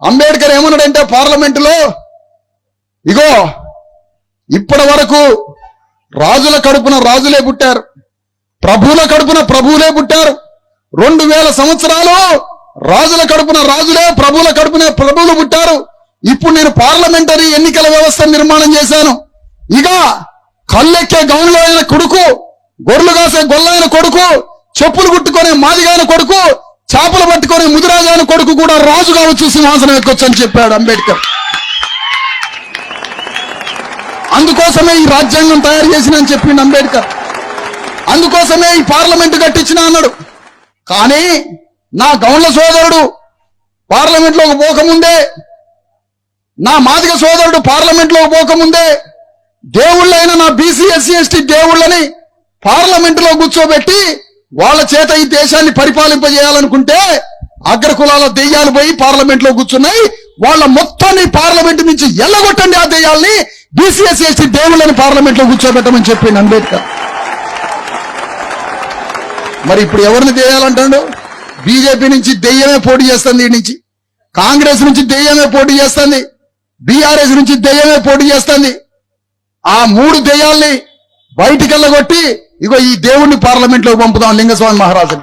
అంబేద్కర్ ఏమన్నాడంటే పార్లమెంటులో ఇగో ఇప్పటి వరకు రాజుల కడుపున రాజులే పుట్టారు ప్రభువుల కడుపున ప్రభువులే పుట్టారు రెండు వేల సంవత్సరాలు రాజుల కడుపున రాజులే ప్రభువుల కడుపున ప్రభువులు పుట్టారు. ఇప్పుడు నేను పార్లమెంటరీ ఎన్నికల వ్యవస్థ నిర్మాణం చేశాను. ఇక కళ్ళెక్కే గౌన్లో అయిన కొడుకు గొర్రెలు కాసే గొల్లైన కొడుకు చెప్పులు కుట్టుకునే మాదిగైన కొడుకు చేపలు పట్టుకొని ముదిరాజాను కొడుకు కూడా రాజు కావచ్చు సింహాసనం ఎక్కొచ్చు అని చెప్పాడు అంబేద్కర్. అందుకోసమే ఈ రాజ్యాంగం తయారు చేసినని చెప్పిండు అంబేద్కర్. అందుకోసమే ఈ పార్లమెంట్ కట్టించిన అన్నాడు. కానీ నా గౌండ్ల సోదరుడు పార్లమెంట్లోకి పోకముందే నా మాదిగ సోదరుడు పార్లమెంట్లోకి పోకముందే దేవుళ్ళైన నా బీసీ ఎస్సీ ఎస్టీ దేవుళ్ళని పార్లమెంట్లో కూర్చోబెట్టి వాళ్ళ చేత ఈ దేశాన్ని పరిపాలింపజేయాలనుకుంటే అగ్ర కులాల దెయ్యాలు పోయి పార్లమెంట్లో కూర్చున్నాయి. వాళ్ళ మొత్తాన్ని పార్లమెంట్ నుంచి ఎల్లగొట్టండి ఆ దెయ్యాల్ని. బీసీఎస్ ఎస్టీ దేవుళ్ళని పార్లమెంట్లో కూర్చోబెట్టమని చెప్పింది అంబేద్కర్ మరి ఇప్పుడు ఎవరిని దెయ్యాలంటాడు? బీజేపీ నుంచి దెయ్యమే పోటీ చేస్తుంది ఈ నుంచి. కాంగ్రెస్ నుంచి దెయ్యమే పోటీ చేస్తుంది. బీఆర్ఎస్ నుంచి దెయ్యమే పోటీ చేస్తుంది. ఆ మూడు దెయ్యాల్ని బయటికి వెళ్ళగొట్టి ఇగో ఈ దేవుణ్ణి పార్లమెంట్లో పంపుదాం లింగస్వామి మహారాజుని.